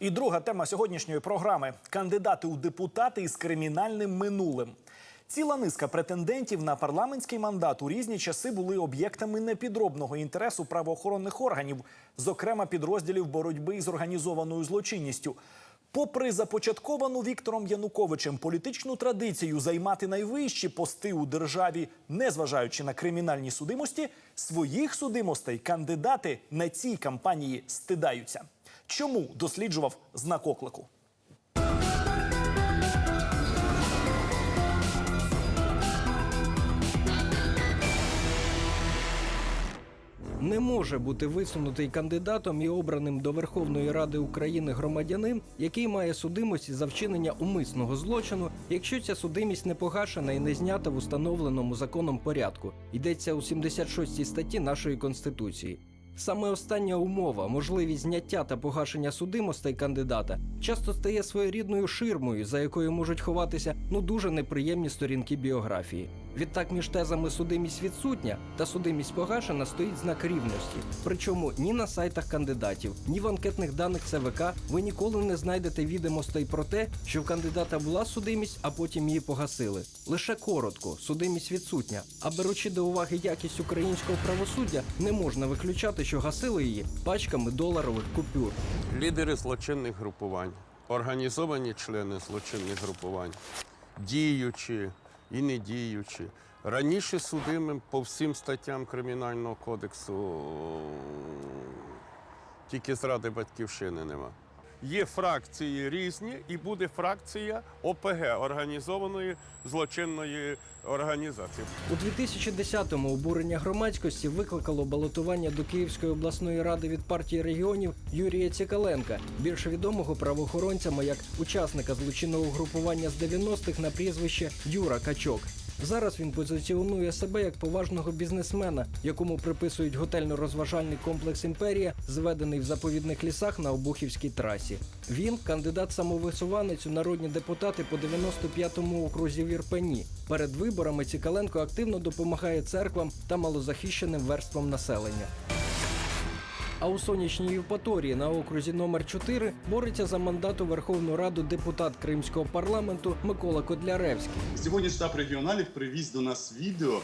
І друга тема сьогоднішньої програми кандидати у депутати із кримінальним минулим. Ціла низка претендентів на парламентський мандат у різні часи були об'єктами непідробного інтересу правоохоронних органів, зокрема підрозділів боротьби із організованою злочинністю. Попри започатковану Віктором Януковичем політичну традицію займати найвищі пости у державі, незважаючи на кримінальні судимості, своїх судимостей кандидати на цій кампанії стидаються. Чому досліджував знак оклику? Не може бути висунутий кандидатом і обраним до Верховної Ради України громадянин, який має судимості за вчинення умисного злочину, якщо ця судимість не погашена і не знята в установленому законом порядку. Йдеться у 76 статті нашої конституції. Саме остання умова, можливість зняття та погашення судимостей кандидата, часто стає своєрідною ширмою, за якою можуть ховатися ну дуже неприємні сторінки біографії. Відтак між тезами судимість відсутня та судимість погашена стоїть знак рівності. Причому ні на сайтах кандидатів, ні в анкетних даних ЦВК ви ніколи не знайдете відомостей про те, що в кандидата була судимість, а потім її погасили. Лише коротко, судимість відсутня. А беручи до уваги якість українського правосуддя, не можна виключати, що гасили її пачками доларових купюр. Лідери злочинних групувань, організовані члени злочинних групувань, діючі і не діючі. Раніше судимим по всім статтям Кримінального кодексу тільки зради батьківщини нема. Є фракції різні, і буде фракція ОПГ організованої злочинної організації. У 2010-му обурення громадськості викликало балотування до Київської обласної ради від партії регіонів Юрія Цікаленка, більше відомого правоохоронцями як учасника злочинного групування з 90-х на прізвище Юра Качок. Зараз він позиціонує себе як поважного бізнесмена, якому приписують готельно-розважальний комплекс Імперія, зведений в заповідних лісах на Обухівській трасі. Він кандидат самовисуванець у народні депутати по 95-му окрузі в Ірпені. Перед виборами Цікаленко активно допомагає церквам та малозахищеним верствам населення. А у сонячній Євпаторії на окрузі номер 4 бореться за мандат у Верховну Раду депутат Кримського парламенту Микола Кодляревський. Сьогодні штаб регіоналів привіз до нас відео,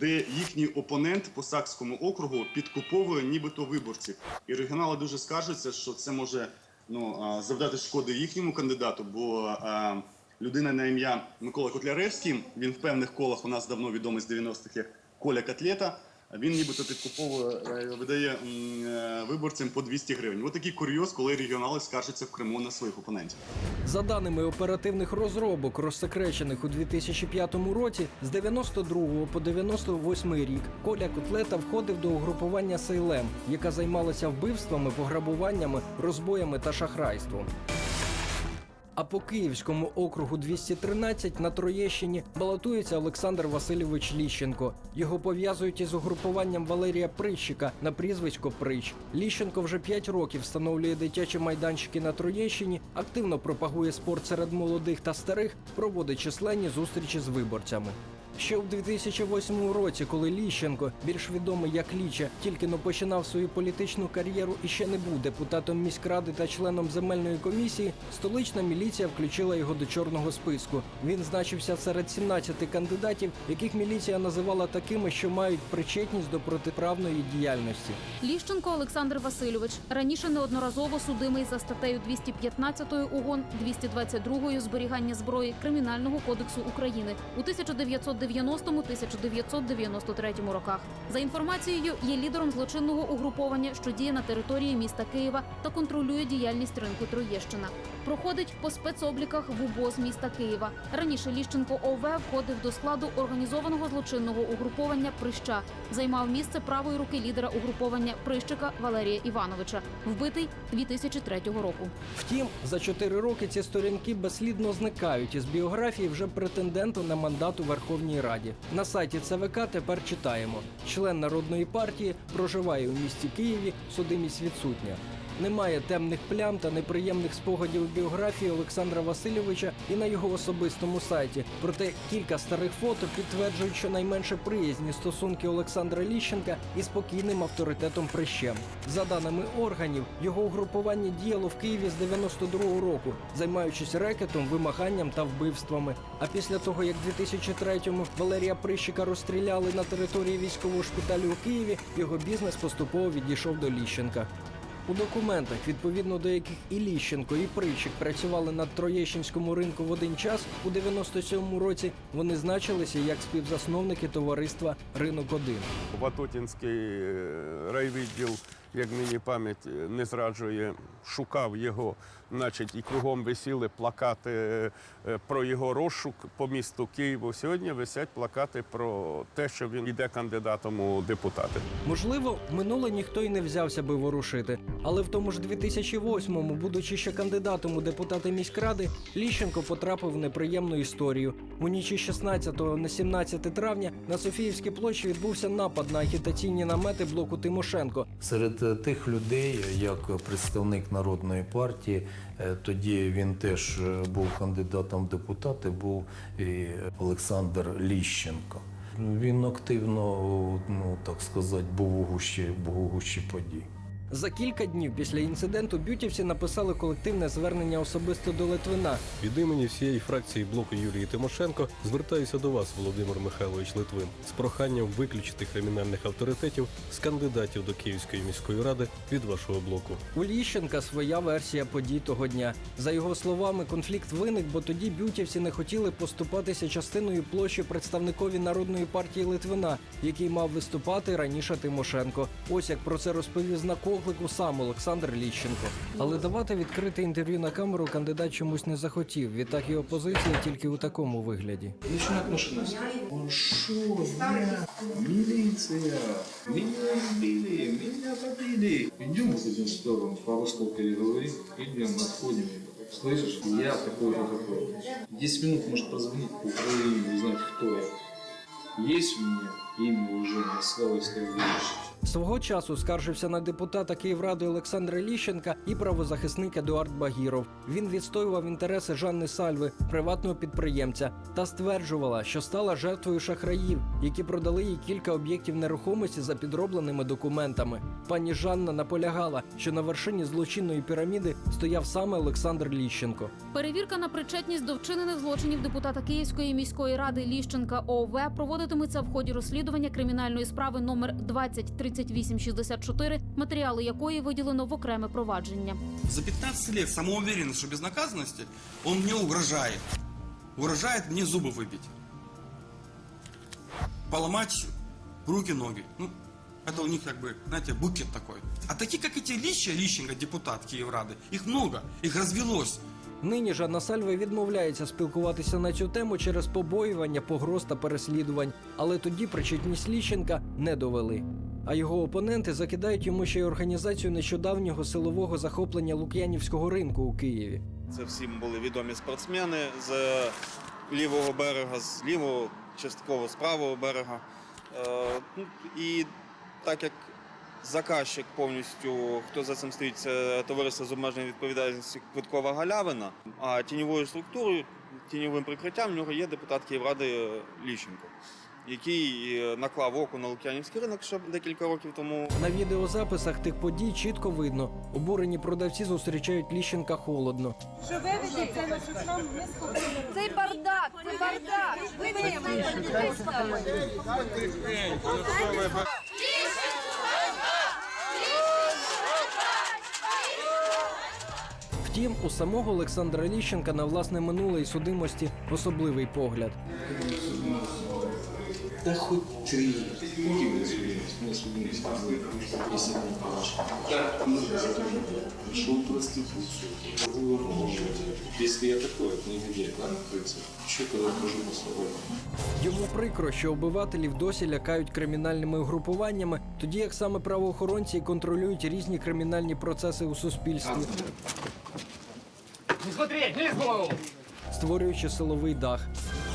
де їхній опонент по Сакському округу підкуповує нібито виборців. І регіонали дуже скаржаться, що це може ну, завдати шкоди їхньому кандидату, бо а, людина на ім'я Микола Котляревський, він в певних колах у нас давно відомий з 90-х як Коля Котлета. Він нібито підкуповує, е, видає е, виборцям по 200 гривень. Ось такий курйоз, коли регіонали скаржаться в Криму на своїх опонентів. За даними оперативних розробок, розсекречених у 2005 році, з 92 по 98 рік Коля Котлета входив до угрупування Сейлем, яка займалася вбивствами, пограбуваннями, розбоями та шахрайством. А по Київському округу 213 на Троєщині балотується Олександр Васильович Ліщенко. Його пов'язують із угрупуванням Валерія Прищика на прізвисько Прич. Ліщенко вже 5 років встановлює дитячі майданчики на Троєщині, активно пропагує спорт серед молодих та старих, проводить численні зустрічі з виборцями. Ще в 2008 році, коли Ліщенко, більш відомий як Ліча, тільки но починав свою політичну кар'єру і ще не був депутатом міськради та членом земельної комісії, столична міліція включила його до чорного списку. Він значився серед 17 кандидатів, яких міліція називала такими, що мають причетність до протиправної діяльності. Ліщенко Олександр Васильович раніше неодноразово судимий за статтею 215 угон, 222 зберігання зброї Кримінального кодексу України у 1990-1993 роках. За інформацією, є лідером злочинного угруповання, що діє на території міста Києва та контролює діяльність ринку Троєщина. Проходить по спецобліках в УБОЗ міста Києва. Раніше Ліщенко ОВ входив до складу організованого злочинного угруповання Прища, займав місце правої руки лідера угруповання Прищика Валерія Івановича, вбитий 2003 року. Втім, за 4 роки ці сторінки безслідно зникають із біографії вже претенденту на мандат у Верховній Раді. На сайті ЦВК тепер читаємо: член народної партії проживає у місті Києві, судимість відсутня. Немає темних плям та неприємних спогадів біографії Олександра Васильовича і на його особистому сайті. Проте кілька старих фото підтверджують, що найменше приязні стосунки Олександра Ліщенка із спокійним авторитетом Прищем. За даними органів, його угрупування діяло в Києві з 92-го року, займаючись рекетом, вимаганням та вбивствами. А після того, як 2003-му Валерія Прищика розстріляли на території військового шпиталю у Києві, його бізнес поступово відійшов до Ліщенка. У документах, відповідно до яких і Ліщенко, і Прищик працювали на Троєщинському ринку в один час у 97-му році, вони значилися як співзасновники товариства Ринок 1 Ватутінський е, райвідділ, як мені пам'ять е, не зраджує, шукав його, значить, і кругом висіли плакати е, про його розшук по місту Києву. Сьогодні висять плакати про те, що він йде кандидатом у депутати. Можливо, в минуле ніхто й не взявся би ворушити, але в тому ж 2008-му, будучи ще кандидатом у депутати міськради, Ліщенко потрапив в неприємну історію. У нічі 16 на 17 травня на Софіївській площі відбувся напад на агітаційні намети блоку Тимошенко. Серед е, тих людей, як представник народної партії, е, тоді він теж е, був кандидатом в депутати, був і Олександр Ліщенко. Він активно, ну так сказати, був у гущі, був у гущі подій. За кілька днів після інциденту бютівці написали колективне звернення особисто до Литвина. Від імені всієї фракції блоку Юлії Тимошенко звертаюся до вас, Володимир Михайлович Литвин, з проханням виключити кримінальних авторитетів з кандидатів до Київської міської ради від вашого блоку. У Ліщенка своя версія подій того дня. За його словами, конфлікт виник, бо тоді бютівці не хотіли поступатися частиною площі представникові народної партії Литвина, який мав виступати раніше Тимошенко. Ось як про це розповів знак оклику сам Олександр Ліщенко. Але давати відкрите інтерв'ю на камеру кандидат чомусь не захотів. Відтак його позиція тільки у такому вигляді. Он шо, я, милиция, меня убили, меня побили. Идем в эту сторону, пару слов переговорим, идем, отходим. Слышишь, я такой-то такой. 10 минут может позвонить по Украине, узнать, кто я. Есть у меня имя, уважение, слава и славлюсь. Свого часу скаржився на депутата Київради Олександра Ліщенка і правозахисник Едуард Багіров. Він відстоював інтереси Жанни Сальви, приватного підприємця, та стверджувала, що стала жертвою шахраїв, які продали їй кілька об'єктів нерухомості за підробленими документами. Пані Жанна наполягала, що на вершині злочинної піраміди стояв саме Олександр Ліщенко. Перевірка на причетність до вчинених злочинів депутата Київської міської ради Ліщенка ОВ проводитиметься в ході розслідування кримінальної справи номер 203864, матеріали якої виділено в окреме провадження. За 15 лет самоуверенность, что безнаказанности, он мне угрожает. Угрожает мне зубы выбить. Поломать руки-ноги. Ну, это у них как бы, знаете, букет такой. А такие, как эти Лища, Лищенко, депутат Киеврады, их много, их развелось. Нині Жанна Сальва відмовляється спілкуватися на цю тему через побоювання, погроз та переслідувань. Але тоді причетність Ліщенка не довели. А його опоненти закидають йому ще й організацію нещодавнього силового захоплення Лук'янівського ринку у Києві. Це всім були відомі спортсмени з лівого берега, з лівого, частково з правого берега. Е, ну, І так як заказчик повністю, хто за цим стоїть, це товариство з обмеженою відповідальністю Квиткова Галявина, а тіньовою структурою, тіньовим прикриттям в нього є депутат Київради Ліщенко, який е, наклав око на Лук'янівський ринок ще декілька років тому. На відеозаписах тих подій чітко видно. Обурені продавці зустрічають Ліщенка холодно. Що ви ведете на що нам не. Цей бардак, це бардак. Ви Втім, у самого Олександра Ліщенка на власне минуле і судимості особливий погляд. Да хоть три. Какие вы судимость? Мы судимость, если это не по-вашему. Так, ну, Нашел проституцию. Торгую оружием. Если я такой, это не где, надо крыться. Еще когда хожу по свободе. Йому прикро, що обивателів досі лякають кримінальними угрупуваннями, тоді як саме правоохоронці контролюють різні кримінальні процеси у суспільстві. створюючи силовий дах.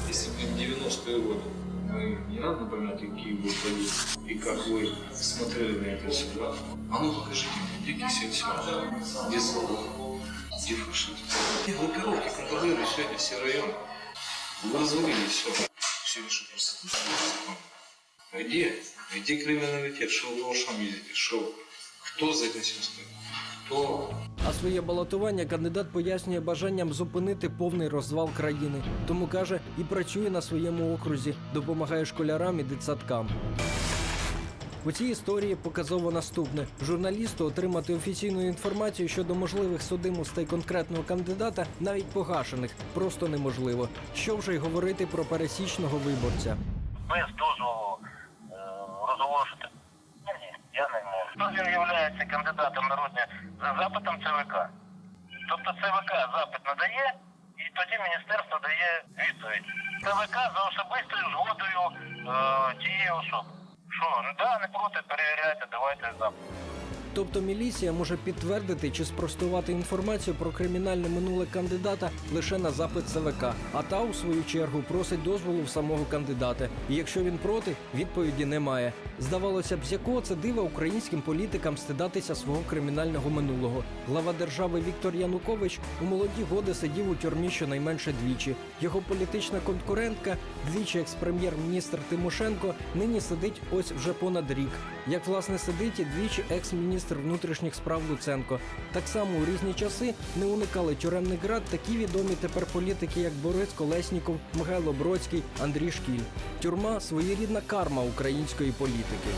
Если бы в 90-е годы мы не напоминать, какие вы были и как вы смотрели на это сюда. А ну покажите мне, где Кисельсман, где Завод, где фашизм. Где группировки, контролируют сегодня все районы. Вы развалили все. Все решили просто. А где? Где криминалитет? Что вы ушам ездите? Что? Кто за этим всем стоит? Кто? А своє балотування кандидат пояснює бажанням зупинити повний розвал країни. Тому каже, і працює на своєму окрузі, допомагає школярам і дитсадкам. У цій історії показово наступне: журналісту отримати офіційну інформацію щодо можливих судимостей конкретного кандидата, навіть погашених, просто неможливо. Що вже й говорити про пересічного виборця. без дозволу е, розголошити. Тут він є кандидатом народне за запитом ЦВК. Тобто ЦВК запит надає, і тоді міністерство дає відповідь. ЦВК за особистою згодою е, тієї особи. Що, да, не проти, перевіряйте, давайте запит. Тобто міліція може підтвердити чи спростувати інформацію про кримінальне минуле кандидата лише на запит ЦВК, а та у свою чергу просить дозволу в самого кандидата. І якщо він проти, відповіді немає. Здавалося б, з якого це дива українським політикам стидатися свого кримінального минулого. Глава держави Віктор Янукович у молоді годи сидів у тюрмі щонайменше двічі. Його політична конкурентка, двічі екс-прем'єр-міністр Тимошенко, нині сидить ось вже понад рік. Як власне сидить і двічі екс-міністр внутрішніх справ Луценко. Так само у різні часи не уникали тюремних град такі відомі тепер політики, як Борис Колесніков, Михайло Бродський, Андрій Шкіль. Тюрма своєрідна карма української політики.